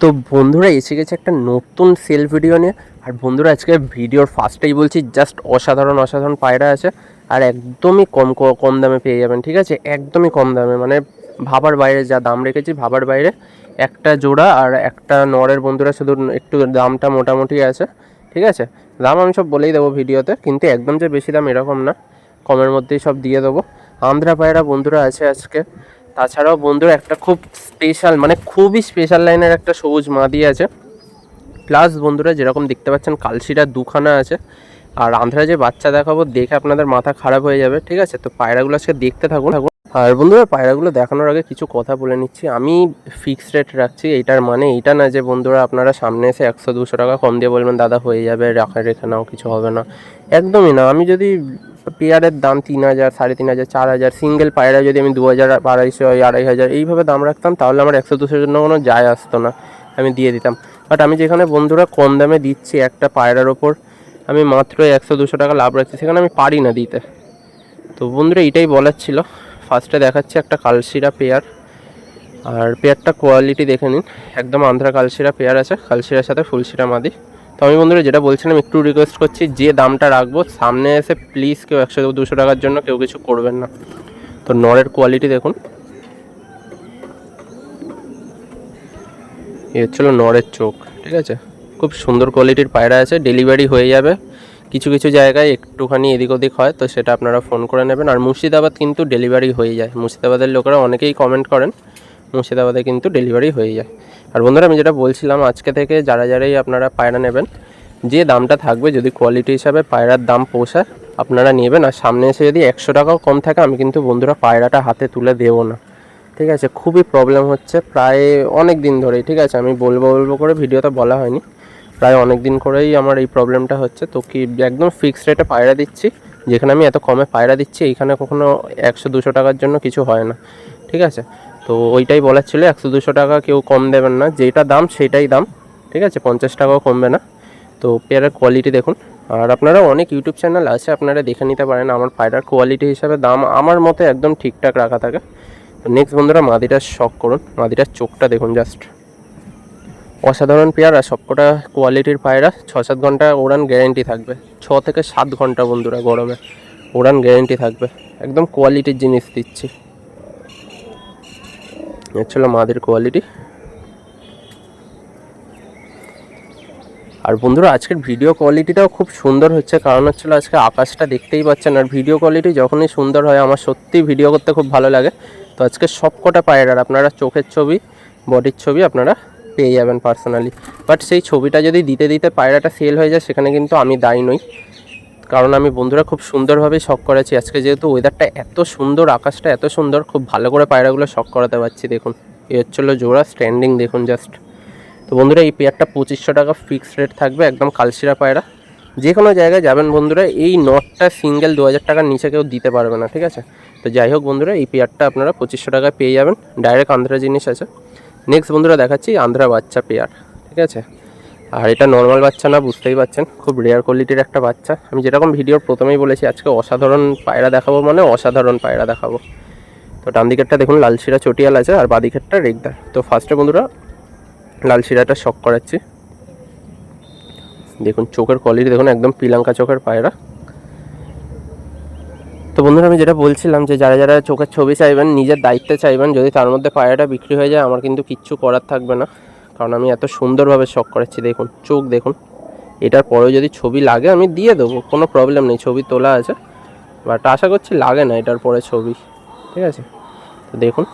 তো বন্ধুরা, এসে গেছে একটা নতুন সেল ভিডিও নিয়ে। আর বন্ধুরা আজকে ভিডিওর ফার্স্টেই বলছি জাস্ট অসাধারণ অসাধারণ পায়রা আছে। আর একদমই কম কম দামে পেয়ে যাবেন, ঠিক আছে? একদমই কম দামে মানে ভাবার বাইরে, যা দাম রেখেছি, ভাবার বাইরে। একটা জোড়া আর একটা নরের বন্ধুরা, শুধু একটু দামটা মোটামুটি আছে, ঠিক আছে? দাম আমি সব বলেই দেবো ভিডিওতে কিন্তু একদম যে বেশি দাম এরকম না। কমের মধ্যেই সব দিয়ে দেবো। আন্ধ্রা পায়রা বন্ধুরা আছে আজকে। তাছাড়াও বন্ধুরা, একটা খুব স্পেশাল মানে খুবই স্পেশাল লাইনের একটা সবুজ মাদি আছে। প্লাস বন্ধুরা, যেরকম দেখতে পাচ্ছেন কালশিরা দুখানা আছে। আর আন্ধ্রা যে বাচ্চা দেখাবো, দেখে আপনাদের মাথা খারাপ হয়ে যাবে, ঠিক আছে? তো পায়রাগুলো আজকে দেখতে থাকুন। আর বন্ধুরা, পায়রাগুলো দেখানোর আগে কিছু কথা বলে নিচ্ছি। আমি ফিক্সড রেট রাখছি, এইটার মানে এইটা না যে বন্ধুরা আপনারা সামনে এসে একশো দুশো টাকা কম দিয়ে বলবেন, দাদা, হয়ে যাবে রাখা রেখে নাও, কিছু হবে না। একদমই না। আমি যদি পেয়ারের দাম তিন হাজার, সাড়ে তিন হাজার, চার হাজার সিঙ্গেল পায়রা যদি আমি দু হাজার আড়াইশো, আড়াই হাজার এইভাবে দাম রাখতাম, তাহলে আমার একশো দুশোর জন্য কোনো যায় আসতো না, আমি দিয়ে দিতাম। বাট আমি যেখানে বন্ধুরা কম দামে দিচ্ছি একটা পায়রার ওপর, আমি মাত্র একশো দুশো টাকা লাভ রাখছি, সেখানে আমি পারি না দিতে। তো বন্ধুরা, এটাই বলার ছিল। ফার্স্টে দেখাচ্ছি একটা কালশিরা পেয়ার। আর পেয়ারটা কোয়ালিটি দেখে নিন। একদম আন্ধ্রা কালশিরা পেয়ার আছে, কালশিরার সাথে ফুলশিরা মাদি। তো আমি বন্ধুরা যেটা বলছিলাম, একটু রিকোয়েস্ট করছি, যে দামটা রাখব, সামনে এসে প্লিজ কেউ একশো দুশো টাকার জন্য কেউ কিছু করবেন না। তো নরের কোয়ালিটি দেখুন। এ হচ্ছিল নরের চোখ, ঠিক আছে? খুব সুন্দর কোয়ালিটির পায়রা আছে ডেলিভারি হয়ে যাবে। কিছু কিছু জায়গায় একটুখানি এদিক ওদিক হয়, তো সেটা আপনারা ফোন করে নেবেন। আর মুর্শিদাবাদ কিন্তু ডেলিভারি হয়ে যায়। মুর্শিদাবাদের লোকেরা অনেকেই কমেন্ট করেন, মুর্শিদাবাদে কিন্তু ডেলিভারি হয়ে যায়। আর বন্ধুরা, আমি যেটা বলছিলাম আজকে থেকে যারা যারাই আপনারা পায়রা নেবেন, যে দামটা থাকবে, যদি কোয়ালিটি হিসাবে পায়রার দাম পোষায়, আপনারা নেবেন। আর সামনে এসে যদি একশো টাকাও কম থাকে, আমি কিন্তু বন্ধুরা পায়রাটা হাতে তুলে দেবো না। ঠিক আছে? খুবই প্রবলেম হচ্ছে প্রায় অনেক দিন ধরেই। ঠিক আছে? আমি বলব বলব করে ভিডিওতে বলা হয়নি। প্রায় অনেক দিন করেই আমার এই প্রবলেমটা হচ্ছে। তো কি একদম ফিক্সড রেটে পায়রা দিচ্ছি, যেখানে আমি এত কমে পায়রা দিচ্ছি এইখানে কখনো একশো দুশো টাকার জন্য কিছু হয় না। ঠিক আছে? তো ওইটাই বলার ছিল একশো দুশো টাকা কেউ কম দেবেন না, যেটা দাম সেটাই দাম। ঠিক আছে? পঞ্চাশ টাকাও কমবে না। তো পেয়ারের কোয়ালিটি দেখুন। আর আপনারা অনেক ইউটিউব চ্যানেল আছে, আপনারা দেখে নিতে পারেন আমার পায়রার কোয়ালিটি হিসাবে দাম আমার মতে একদম ঠিকঠাক রাখা থাকে। তো নেক্সট বন্ধুরা মাদিটার শখ করুন, মাদিটার চোখটা দেখুন জাস্ট অসাধারণ পেয়ার সবকটা কোয়ালিটির পায়রা ছ সাত ঘণ্টা ওড়ান গ্যারেন্টি থাকবে। ছ থেকে সাত ঘণ্টা বন্ধুরা গরমে ওড়ান গ্যারেন্টি থাকবে। একদম কোয়ালিটির জিনিস দিচ্ছি। হচ্ছিল মাদের কোয়ালিটি আর বন্ধুরা, আজকের ভিডিও কোয়ালিটিটাও খুব সুন্দর হচ্ছে, কারণ হচ্ছিল আজকে আকাশটা দেখতেই পাচ্ছেন। আর ভিডিও কোয়ালিটি যখনই সুন্দর হয়, আমার সত্যি ভিডিও করতে খুব ভালো লাগে। তো আজকে সবকটা পায়রার আপনারা চোখের ছবি বডির ছবি আপনারা পেয়ে যাবেন পার্সোনালি বাট সেই ছবিটা যদি দিতে দিতে পায়রাটা সেল হয়ে যায়, সেখানে কিন্তু আমি দায়ী নই। কারণ আমি বন্ধুরা খুব সুন্দরভাবে শখ করেছি। আজকে যেহেতু ওয়েদারটা এত সুন্দর, আকাশটা এত সুন্দর, খুব ভালো করে পায়রাগুলো শখ করাতে পারছি, দেখুন। এই হচ্ছিল জোড়া স্ট্যান্ডিং দেখুন জাস্ট তো বন্ধুরা, এই পেয়ারটা পঁচিশশো টাকা ফিক্সড রেট থাকবে, একদম কালশিরা পায়রা। যে কোনো জায়গায় যাবেন বন্ধুরা, এই নটটা সিঙ্গেল দু হাজার টাকার নিচে কেউ দিতে পারবে না, ঠিক আছে? তো যাই হোক বন্ধুরা, এই পেয়ারটা আপনারা পঁচিশশো টাকায় পেয়ে যাবেন। ডাইরেক্ট আন্ধ্রা জিনিস আছে। নেক্সট বন্ধুরা দেখাচ্ছি আন্ধ্রা বাচ্চা পেয়ার ঠিক আছে? আর এটা নর্মাল বাচ্চা না, বুঝতেই পারছেন খুব রেয়ার কোয়ালিটির একটা বাচ্চা। আমি যেরকম ভিডিওর প্রথমেই বলেছি, আজকে অসাধারণ পায়রা দেখাবো মানে অসাধারণ পায়রা দেখাবো। তো ডান দিকেরটা দেখুন, লাল শিরা চটিয়াল আছে, আর বাদিকেরটা রেগদার তো ফার্স্টে বন্ধুরা, লাল শিরাটা শক করাচ্ছি। দেখুন, চোখের কোয়ালিটি দেখুন, একদম পিলাঙ্কা চোখের পায়রা। তো বন্ধুরা, আমি যেটা বলছিলাম যে যারা যারা চোখের ছবি চাইবেন, নিজের দায়িত্বে চাইবেন, যদি তার মধ্যে পায়রাটা বিক্রি হয়ে যায়, আমার কিন্তু কিচ্ছু করার থাকবে না। কারণ আমি এত সুন্দরভাবে শখ করাচ্ছি দেখুন, চোখ দেখুন। এটার পরেও যদি ছবি লাগে, আমি দিয়ে দেবো, কোনো প্রবলেম নেই, ছবি তোলা আছে। বাট আশা করছি লাগে না এটার পরে ছবি, ঠিক আছে? তো দেখুন।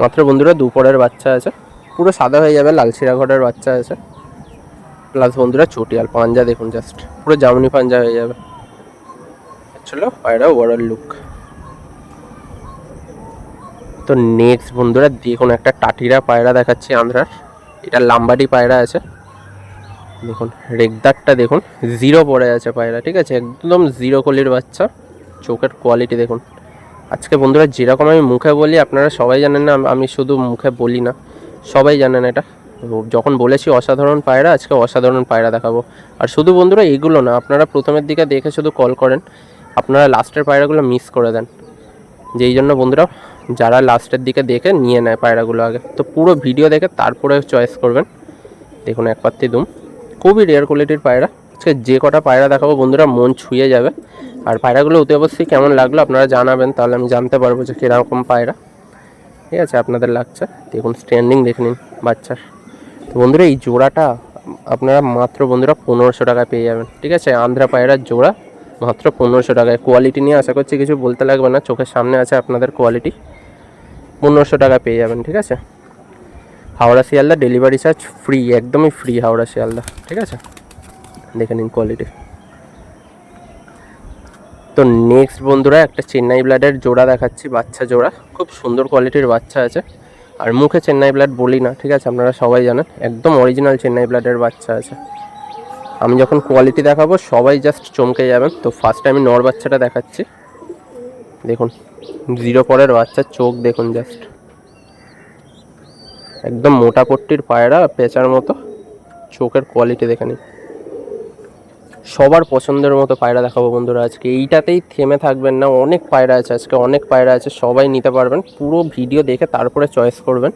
মাত্র বন্ধুরা, দুপুরের বাচ্চা আছে। পুরো সাদা হয়ে যাবে লাল ঘটের বাচ্চা আছে। প্লাস বন্ধুরা, চটিয়াল পাঞ্জা, দেখুন জাস্ট পুরো জামনি পাঞ্জা হয়ে যাবে। চলো পায়রা ওভারঅল লুক তো নেক্সট বন্ধুরা, দেখুন একটা টাটিরা পায়রা দেখাচ্ছি আন্ধ্রার এটা লাম্বাডি পায়রা আছে। দেখুন, রেগদারটা দেখুন জিরো পড়ে আছে পায়রা, ঠিক আছে? একদম জিরো কলির বাচ্চা। চোখের কোয়ালিটি দেখুন। আজকে বন্ধুরা, যেরকম আমি মুখে বলি, আপনারা সবাই জানেন না, আমি শুধু মুখে বলি না। সবাই জানেন এটা। যখন বলেছি অসাধারণ পায়রা, আজকে অসাধারণ পায়রা দেখাবো। আর শুধু বন্ধুরা, এগুলো না, আপনারা প্রথমের দিকে দেখে শুধু কল করেন। আপনারা লাস্টের পায়রাগুলো মিস করে দেন। যেই জন্য বন্ধুরা, যারা লাস্টের দিকে দেখে নিয়ে নেয় পায়রাগুলো আগে। তো পুরো ভিডিও দেখে তারপরে চয়েস করবেন। দেখুন এক পাত্তি দুম। খুবই রেয়ার কোয়ালিটির পায়রা। আজকে যে কটা পায়রা দেখাবো বন্ধুরা, মন ছুঁয়ে যাবে। আর পায়রাগুলো অতি অবশ্যই কেমন লাগল আপনারা জানাবেন, তাহলে আমি জানতে পারব যে কীরকম পায়রা। ঠিক আছে, আপনাদের লাগছে। দেখুন স্ট্যান্ডিং দেখে নিন বাচ্চার। তো বন্ধুরা, এই জোড়াটা আপনারা মাত্র বন্ধুরা পনেরোশো টাকায় পেয়ে যাবেন। ঠিক আছে, আন্ধ্রা পায়রার জোড়া। মাত্র পনেরোশো টাকায়। কোয়ালিটি নিয়ে আশা করছি কিছু বলতে লাগবে না, চোখের সামনে আছে আপনাদের কোয়ালিটি পনেরোশো টাকা পেয়ে যাবেন, ঠিক আছে? Howrah Sealdah delivery charge free একদমই ফ্রি হাওড়া শিয়ালদা, ঠিক আছে? দেখে নিন কোয়ালিটি তো নেক্সট বন্ধুরা, একটা চেন্নাই ব্লাডের জোড়া দেখাচ্ছি, বাচ্চা জোড়া। খুব সুন্দর কোয়ালিটির বাচ্চা আছে। আর মুখে চেন্নাই ব্লাড বলি না, ঠিক আছে? আপনারা সবাই জানেন, একদম অরিজিনাল চেন্নাই ব্লাডের বাচ্চা আছে। আমি যখন কোয়ালিটি দেখাবো, সবাই জাস্ট চমকে যাবেন। তো ফার্স্টে আমি নর বাচ্চাটা দেখাচ্ছি। দেখুন জিরো পরের বাচ্চার চোখ দেখুন জাস্ট একদম মোটা পট্টির পায়রা, পেঁচার মতো। চোখের কোয়ালিটি দেখে নিন। সবার পছন্দের মতো পায়রা দেখাবো বন্ধুরা আজকে। এইটাতেই থেমে থাকবেন না। অনেক পায়রা আছে আজকে, অনেক পায়রা আছে, সবাই নিতে পারবেন। পুরো ভিডিও দেখে তারপরে চয়েস করবেন।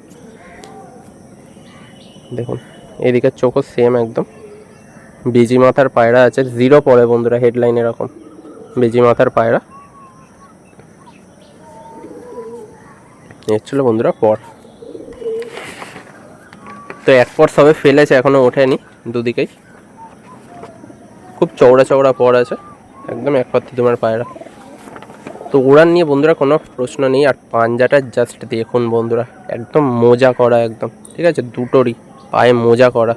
দেখুন এদিকের চোখও সেম একদম। বেজি মাথার পায়রা আছে জিরো পরে বন্ধুরা হেডলাইন এরকম। বেজি মাথার পায়রা। এর ছিল বন্ধুরা পর। তো এক পর সবে ফেলেছে, এখনও ওঠেনি দুদিকেই। খুব চওড়া চওড়া পর আছে, একদম এক পাত্তি তোমার পায়রা। তো উড়ান নিয়ে বন্ধুরা কোনো প্রশ্ন নেই, আর পাঞ্জাটা জাস্ট দেখুন বন্ধুরা, একদম মোজা করা একদম, ঠিক আছে? দুটোরই পায়ে মোজা করা।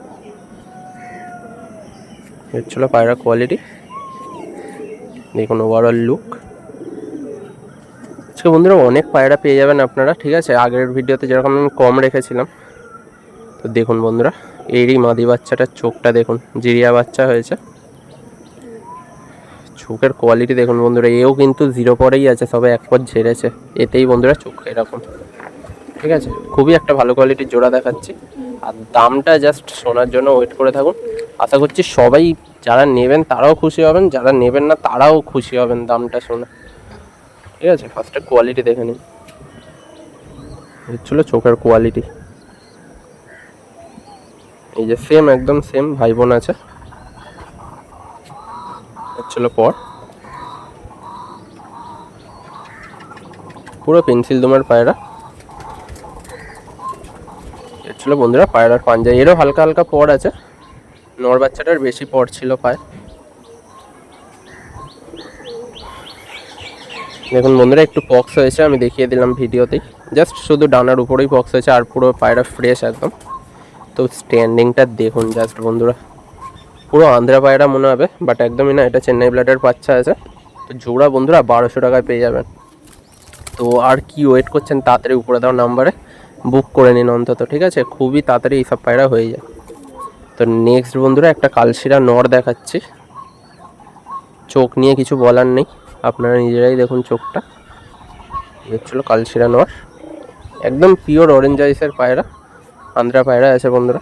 এর ছিল পায়রা কোয়ালিটি দেখুন ওভারঅল লুক আজকে বন্ধুরা অনেক পায়রা পেয়ে যাবেন আপনারা, ঠিক আছে? আগের ভিডিওতে যেরকম আমি কম রেখেছিলাম। তো দেখুন বন্ধুরা, এরই মাদি বাচ্চাটার চোখটা দেখুন, জিরিয়া বাচ্চা হয়েছে। চোখের কোয়ালিটি দেখুন বন্ধুরা, এও কিন্তু জিরো পরেই আছে, সবে এক পর ঝেড়েছে। এতেই বন্ধুরা চোখ এরকম। ঠিক আছে? খুবই একটা ভালো কোয়ালিটির জোড়া দেখাচ্ছি। আর দামটা জাস্ট শোনার জন্য ওয়েট করে থাকুন। আশা করছি সবাই যারা নেবেন তারাও খুশি হবেন, যারা নেবেন না তারাও খুশি হবেন দামটা শুনে। ঠিক আছে ফার্স্টে কোয়ালিটি দেখে নিন ছিল চোখের কোয়ালিটি এই যে সেম একদম সেম ভাই বোন আছে। ছিল পর। পুরো পেন্সিল দোমের পায়রা। এর ছিল বন্ধুরা পায়রার পাঞ্জা এরও হালকা হালকা পড় আছে। নর বাচ্চাটার বেশি পড় ছিল পায়ে। দেখুন বন্ধুরা, একটু পক্স হয়েছে, আমি দেখিয়ে দিলাম ভিডিওতেই জাস্ট শুধু ডানার উপরেই পক্স হয়েছে, আর পুরো পায়রা ফ্রেশ একদম। তো স্ট্যান্ডিংটা দেখুন জাস্ট বন্ধুরা। পুরো আন্ধ্রা পায়রা মনে হবে বাট একদমই না, এটা চেন্নাই ব্লাডের বাচ্চা আছে। তো জোড়া বন্ধুরা, বারোশো টাকায় পেয়ে যাবেন। তো আর কি ওয়েট করছেন, তাড়াতাড়ি উপরে দেওয়ার নাম্বারে বুক করে নিন অন্তত, ঠিক আছে? খুবই তাড়াতাড়ি এইসব পায়রা হয়ে যায়। তো নেক্সট বন্ধুরা, একটা কালশিরা নর দেখাচ্ছি। চোখ নিয়ে কিছু বলার নেই। আপনারা নিজেরাই দেখুন চোখটা। ছিল কালশিরা নর। একদম পিওর অরেঞ্জ আইসের পায়রা। আন্দ্রা পায়রা আছে বন্ধুরা।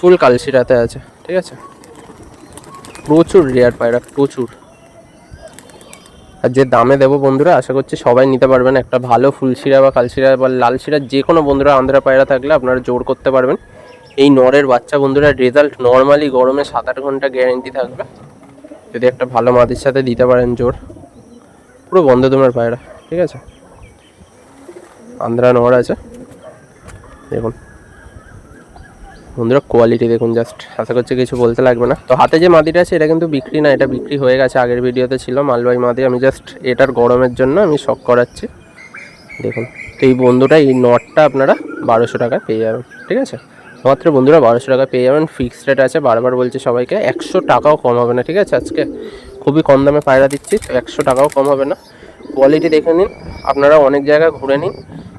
ফুল কালশিরাতে আছে, ঠিক আছে? প্রচুর রেয়ার পায়রা, প্রচুর। আর যে দামে দেবো বন্ধুরা, আশা করছি সবাই নিতে পারবেন। একটা ভালো ফুলশিরা বা কালশিরা বা লাল শিরা যে কোনো বন্ধুরা আন্ধ্রা পায়রা থাকলে আপনারা জোর করতে পারবেন। এই নরের বাচ্চা বন্ধুরা রেজাল্ট নর্মালি গরমে সাত আট ঘণ্টা গ্যারেন্টি থাকবে। যদি একটা ভালো মাদির সাথে দিতে পারেন জোর, পুরো বন্ধ তোমার পায়রা, ঠিক আছে? আন্ধ্রা নর আছে। দেখুন। বন্ধুরা কোয়ালিটি দেখুন জাস্ট আশা করছি কিছু বলতে লাগবে না। তো হাতে যে মাদিটা আছে, এটা কিন্তু বিক্রি না, এটা বিক্রি হয়ে গেছে, আগের ভিডিওতে ছিল মালবাই মাদি। আমি জাস্ট এটার গরমের জন্য আমি শখ করাচ্ছি। দেখুন, তো এই বন্ধুটা, এই নটটা আপনারা বারোশো টাকায় পেয়ে যাবেন, ঠিক আছে? মাত্র বন্ধুরা বারোশো টাকা পেয়ে যাবেন ফিক্সড রেট আছে, বারবার বলছি সবাইকে, একশো টাকাও কম হবে না, ঠিক আছে? আজকে খুবই কম দামে পায়রা দিচ্ছি, তো একশো টাকাও কম হবে না। কোয়ালিটি দেখে নিন, আপনারা অনেক জায়গায় ঘুরে নিন,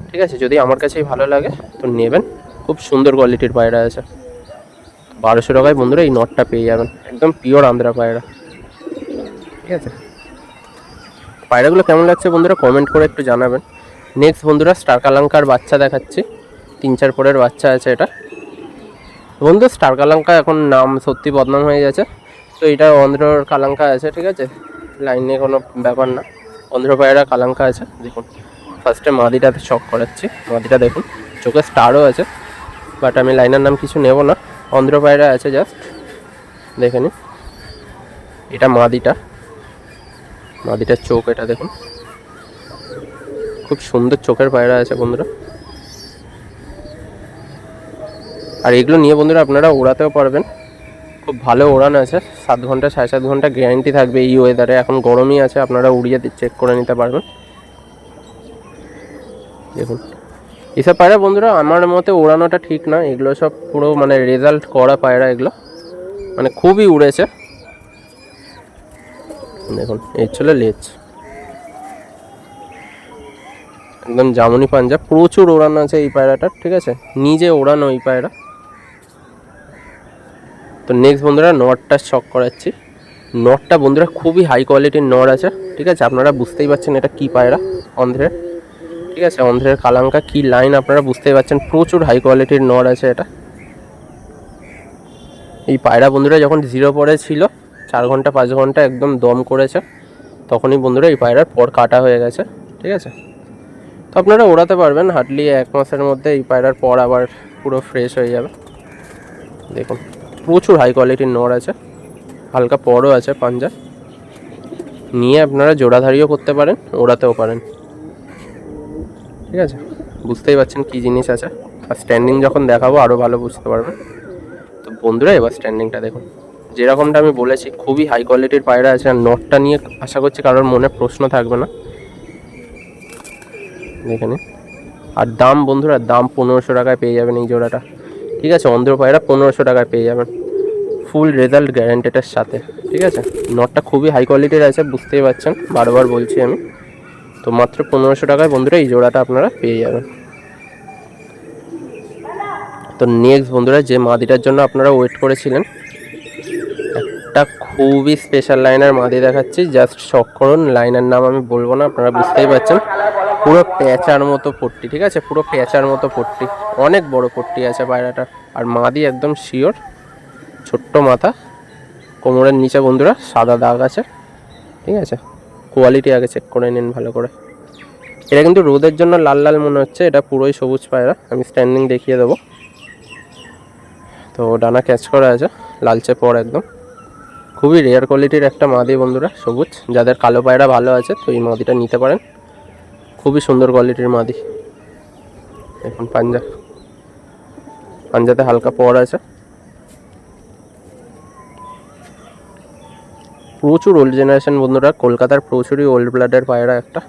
ঠিক আছে? যদি আমার কাছেই ভালো লাগে, তো নেবেন। খুব সুন্দর কোয়ালিটির পায়রা আছে। বারোশো টাকায় বন্ধুরা এই নটটা পেয়ে যাবেন। একদম পিওর আন্ধ্রা পায়রা। ঠিক আছে? পায়রাগুলো কেমন লাগছে বন্ধুরা কমেন্ট করে একটু জানাবেন। নেক্সট বন্ধুরা স্টার কালাঙ্কার বাচ্চা দেখাচ্ছি। তিন চার পরের বাচ্চা আছে এটা। বন্ধু স্টার কালাঙ্কা এখন নাম সত্যি বদনাম হয়ে গেছে। তো এটা অন্ধ্রর কালাঙ্কা আছে, ঠিক আছে? লাইনে কোনো ব্যাপার না। অন্ধ্র পায়রা কালাঙ্কা আছে, দেখুন। ফার্স্টে মাদিটাতে শখ করাচ্ছি। মাদিটা দেখুন, চোখে স্টারও আছে। বাট আমি লাইনার নাম কিছু নেব না। অন্ধ্র পায়রা আছে জাস্ট দেখে নিন এটা মাদিটা। মাদিটার চোখ এটা দেখুন। খুব সুন্দর চোখের পায়রা আছে বন্ধুরা। আর এগুলো নিয়ে বন্ধুরা আপনারা ওড়াতেও পারবেন। খুব ভালো ওড়ান আছে। সাত ঘণ্টা, সাড়ে সাত ঘণ্টা গ্যারান্টি থাকবে এই ওয়েদারে এখন গরমই আছে, আপনারা উড়িয়ে চেক করে নিতে পারবেন। দেখুন। এসব পায়রা বন্ধুরা, আমার মতে ওড়ানোটা ঠিক না। এগুলো সব পুরো মানে রেজাল্ট করা পায়রা এগুলো। মানে খুবই উড়েছে। দেখুন এই ছিল লেজ। একদম জামুনি পাঞ্জাব। প্রচুর ওড়ানো আছে এই পায়রাটার, ঠিক আছে? নিজে ওড়ানো এই পায়রা। তো নেক্সট বন্ধুরা, নটটা শক করাচ্ছি। নটটা বন্ধুরা খুবই হাই কোয়ালিটির নট আছে, ঠিক আছে? আপনারা বুঝতেই পারছেন এটা কি পায়রা অন্ধ্রের ঠিক আছে অন্ধ্রের কালাঙ্কা কি লাইন আপনারা বুঝতেই পারছেন, প্রচুর হাই কোয়ালিটির নট আছে এটা। এই পায়রা বন্ধুরা যখন জিরো পরে ছিল, চার ঘণ্টা, পাঁচ ঘণ্টা একদম দম করেছে, তখনই বন্ধুরা এই পায়রার পর কাটা হয়ে গেছে, ঠিক আছে। তো আপনারা ওড়াতে পারবেন হার্ডলি এক মাসের মধ্যে এই পায়রার পর আবার পুরো ফ্রেশ হয়ে যাবে। দেখুন, প্রচুর হাই কোয়ালিটির নড় আছে, হালকা পরও আছে পাঞ্জা। নিয়ে আপনারা জোড়াধারিও করতে পারেন, ওড়াতেও পারেন। ঠিক আছে? বুঝতেই পারছেন কী জিনিস আছে। আর স্ট্যান্ডিং যখন দেখাবো আরও ভালো বুঝতে পারবেন তো বন্ধুরা, এবার স্ট্যান্ডিংটা দেখুন। যেরকমটা আমি বলেছি, খুবই হাই কোয়ালিটির পায়রা আছে। আর নটটা নিয়ে আশা করছি কারোর মনে প্রশ্ন থাকবে না। এখানে আর দাম বন্ধুরা, দাম পনেরোশো টাকায় পেয়ে যাবেন এই জোড়াটা। ঠিক আছে? অন্ধ্র পায়রা পনেরোশো টাকায় পেয়ে যাবেন। ফুল রেজাল্ট গ্যারান্টেডের সাথে। ঠিক আছে? নটটা খুবই হাই কোয়ালিটির আছে, বুঝতেই পারছেন। বারবার বলছি আমি। তো মাত্র পনেরোশো টাকায় বন্ধুরা এই জোড়াটা আপনারা পেয়ে যাবেন। তো নেক্সট বন্ধুরা যে মাদিটার জন্য আপনারা ওয়েট করেছিলেন, একটা খুবই স্পেশাল লাইনার মাদি দেখাচ্ছি জাস্ট শখ করুন লাইনার নাম আমি বলব না, আপনারা বুঝতেই পারছেন। পুরো প্যাঁচার মতো পট্টি, ঠিক আছে? পুরো প্যাঁচার মতো পট্টি, অনেক বড় পট্টি আছে পায়রাটার আর মাদি একদম শিওর ছোট্ট মাথা, কোমরের নিচে বন্ধুরা সাদা দাগ আছে, ঠিক আছে? কোয়ালিটি আগে চেক করে নিন ভালো করে। এটা কিন্তু রোদের জন্য লাল লাল মনে হচ্ছে, এটা পুরোই সবুজ পায়রা। আমি স্ট্যান্ডিং দেখিয়ে দেবো। তো ডানা ক্যাচ করা আছে, লালচে পর একদম। খুবই রেয়ার কোয়ালিটির একটা মাদি বন্ধুরা, সবুজ। যাদের কালো পায়রা ভালো আছে, তো এই মাদিটা নিতে পারেন। খুবই সুন্দর কোয়ালিটির মাদি। এখন পাঞ্জা। পাঞ্জাতে হালকা পর আছে। প্রচুর ওল্ড জেনারেশন বন্ধুরা, কলকাতার প্রচুরই ওল্ড ব্লাডের পায়রা একটা।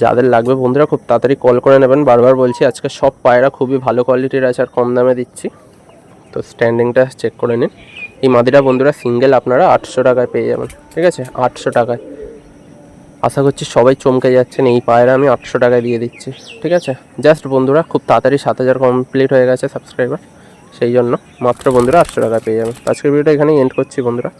যাদের লাগবে বন্ধুরা খুব তাড়াতাড়ি কল করে নেবেন। বারবার বলছি, আজকে সব পায়রা খুবই ভালো কোয়ালিটির আছে আর কম দামে দিচ্ছি। তো স্ট্যান্ডিংটা চেক করে নিন। এই মাদিটা বন্ধুরা সিঙ্গেল আপনারা আটশো টাকায় পেয়ে যাবেন, ঠিক আছে? আটশো টাকায়। আশা করছি সবাই চমকে যাচ্ছেন, এই পায়রা আমি আটশো টাকায় দিয়ে দিচ্ছি, ঠিক আছে? জাস্ট বন্ধুরা, খুব তাড়াতাড়ি সাত হাজার কমপ্লিট হয়ে গেছে সাবস্ক্রাইবার সেই জন্য মাত্র বন্ধুরা আটশো টাকা পেয়ে যাবেন। আজকের ভিডিওটা এখানেই এন্ড করছি বন্ধুরা।